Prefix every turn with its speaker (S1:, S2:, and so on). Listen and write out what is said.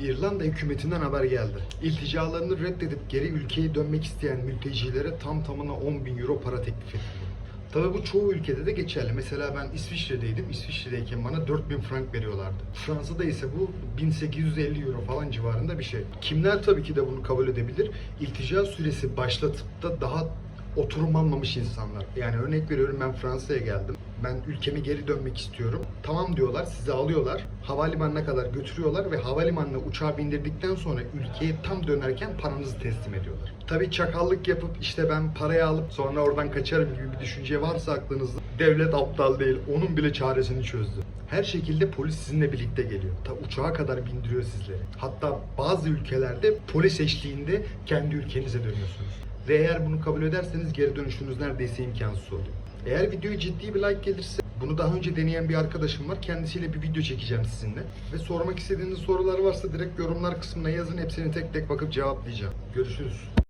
S1: İrlanda hükümetinden haber geldi. İlticalarını reddedip geri ülkeye dönmek isteyen mültecilere tam tamına 10 bin euro para teklif edildi. Tabii bu çoğu ülkede de geçerli. Mesela ben İsviçre'deydim. İsviçre'deyken bana 4000 frank veriyorlardı. Fransa'da ise bu 1850 euro falan civarında bir şey. Kimler tabii ki de bunu kabul edebilir? İltica süresi başlatıp da daha oturum almamış insanlar. Yani örnek veriyorum ben Fransa'ya geldim. Ben ülkeme geri dönmek istiyorum. Tamam diyorlar, sizi alıyorlar. Havalimanına kadar götürüyorlar ve havalimanına uçağa bindirdikten sonra ülkeye tam dönerken paranızı teslim ediyorlar. Tabii çakallık yapıp işte ben parayı alıp sonra oradan kaçarım gibi bir düşünce varsa aklınızda devlet aptal değil. Onun bile çaresini çözdü. Her şekilde polis sizinle birlikte geliyor. Ta uçağa kadar bindiriyor sizleri. Hatta bazı ülkelerde polis eşliğinde kendi ülkenize dönüyorsunuz. Ve eğer bunu kabul ederseniz geri dönüşünüz neredeyse imkansız oluyor. Eğer videoya ciddi bir like gelirse bunu daha önce deneyen bir arkadaşım var. Kendisiyle bir video çekeceğim sizinle. Ve sormak istediğiniz sorular varsa direkt yorumlar kısmına yazın. Hepsini tek tek bakıp cevaplayacağım. Görüşürüz.